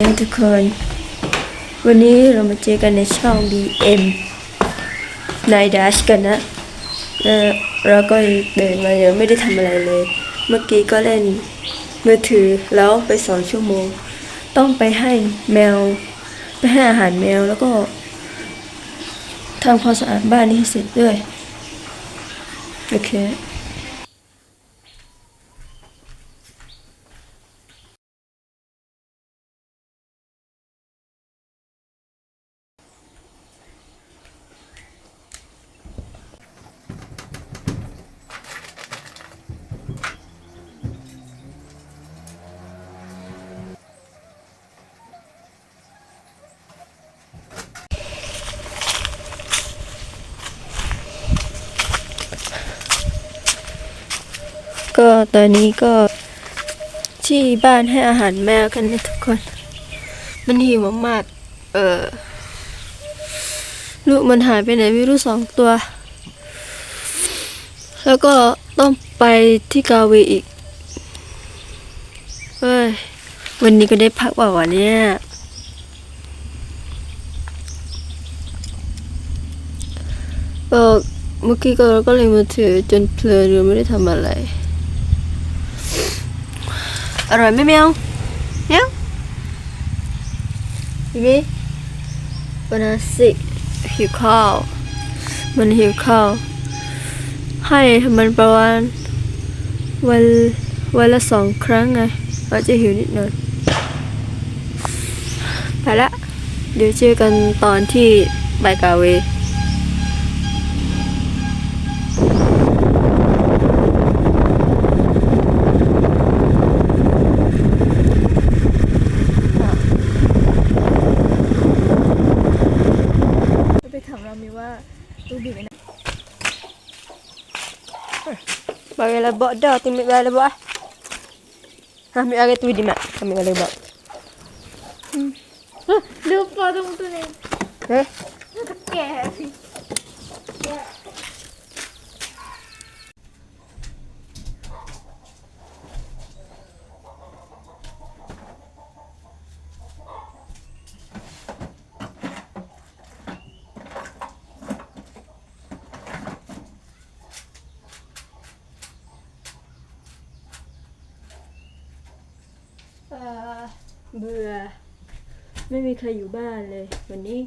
นทุกคนวันนี้เรามาเจอกันในช่อง BM นายดัชกันนะเออเราก็เดินมายังไม่ได้ทำอะไรเลย เมื่อกี้ก็เล่นมือถือแล้วไปสองชั่วโมง ต้องไปให้แมว ไปให้อาหารแมวแล้วก็ทำความสะอาดบ้านนี้ให้เสร็จด้วย โอเค ก็ตอนนี้ก็ที่บ้านให้อาหารแมวกันนะทุกคน มันหิวมากๆเออลูกมันหายไปไหนไม่รู้สองตัว แล้วก็ต้องไปที่กาเวอีก เฮ้ย วันนี้ก็ได้พักเปล่าวะเนี่ย เออเมื่อกี้ก็เราก็เลยมาถือจนเพลินเลยไม่ได้ทำอะไร อร่อยไหมแมวแมวบีบีวันนั้นสิหิวข้าวมันหิวข้าวให้มันประมาณวันวันละสองครั้งไงอาจจะหิวนิดหน่อยไปละเดี๋ยวเจอกันตอนที่ไปกาเว ไปถามรามีว่าตู้บินนะ บางอะไรบอกเด้อติมิอะไรเลยบอกฮะมีอะไรตู้ di mak kami อะไรบอก Lupa dong tuh nih. เฮ้ เบื่อ ไม่มีใครอยู่บ้านเลย วันนี้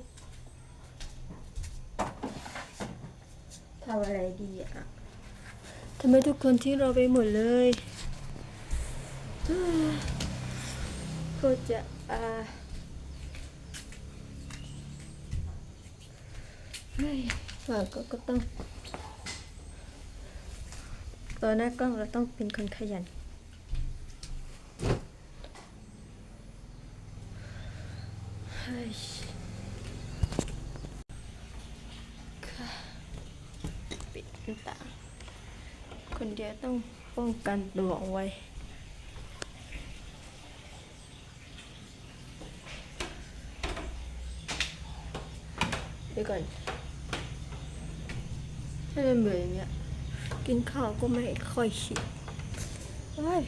ทำอะไรดีอะทำไมทุกคนทิ้งเราไปหมดเลยก็จะอ่าเฮ้ยว่าก็ก็ต้องตอนหน้ากล้องเราต้องเป็นคนขยัน เฮ้ย ค่ะปิดหน้าต่างคนเดียวต้องป้องกันตัวเอาไว้เดี๋ยวก่อนถ้ามันเบื่ออย่างเงี้ย กินข้าวก็ไม่ค่อยชินโอ้ย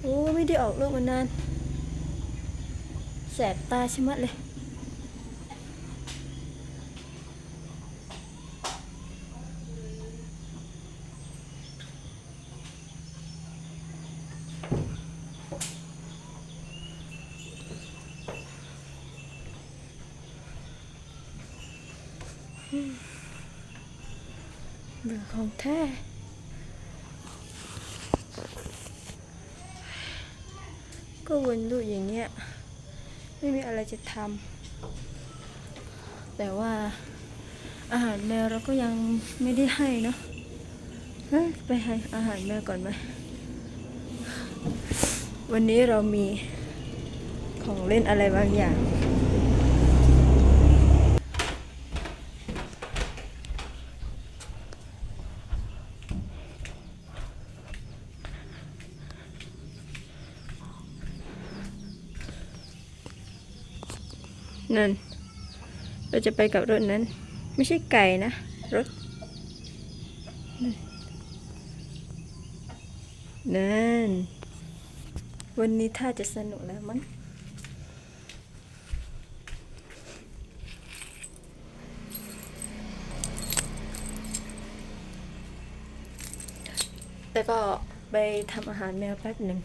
โอ้ไม่ได้ออกลูกมานาน แสบตาชะมัดเลยเบื่อของแท้ก็วนลูอย่างเงี้ย ไม่มีอะไรจะทำแต่ว่าอาหารแมวเราก็ยังไม่ได้ให้เนาะไปให้อาหารแมวก่อนไหมวันนี้เรามีของเล่นอะไรบางอย่าง นั่น เราจะไปกับรถนั้น ไม่ใช่ไก่นะ รถ นั่น วันนี้ท่าจะสนุกแล้วมั้งแต่ก็ไปทำอาหารแมวแป๊บหนึ่ง